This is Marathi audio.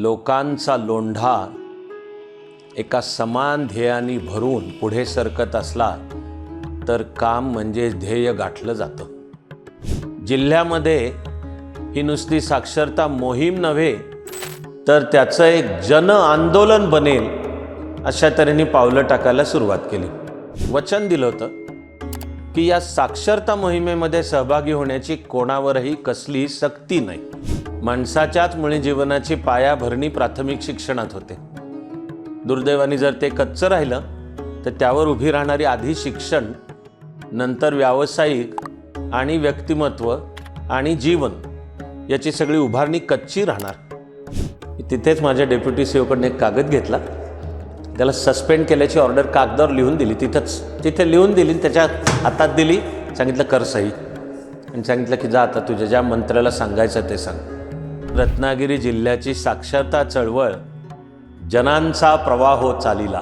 लोकांचा लोंढा एका समान ध्येयाने भरून पुढे सरकत असला तर काम म्हणजे ध्येय गाठलं जातं. जिल्ह्यामध्ये ही नुसती साक्षरता मोहीम नव्हे तर त्याचं एक जन आंदोलन बनेल अशा तऱ्हेने पावलं टाकायला सुरुवात केली. वचन दिलं होतं की या साक्षरता मोहिमेमध्ये सहभागी होण्याची कोणावरही कसली सक्ती नाही. माणसाच्याच मुळे जीवनाची पायाभरणी प्राथमिक शिक्षणात होते. दुर्दैवाने जर ते कच्चं राहिलं तर त्यावर उभी राहणारी आधी शिक्षण नंतर व्यावसायिक आणि व्यक्तिमत्व आणि जीवन याची सगळी उभारणी कच्ची राहणार. तिथेच माझ्या डेप्युटी सीओकडनं एक कागद घेतला. त्याला सस्पेंड केल्याची ऑर्डर कागदावर लिहून दिली. तिथंच तिथे लिहून दिली त्याच्या हातात दिली. सांगितलं कर सही. आणि सांगितलं की जा आता तुझ्या ज्या मंत्र्याला सांगायचं ते सांग. रत्नागिरी जिल्ह्याची साक्षरता चळवळ जनांचा प्रवाह होत चालिला.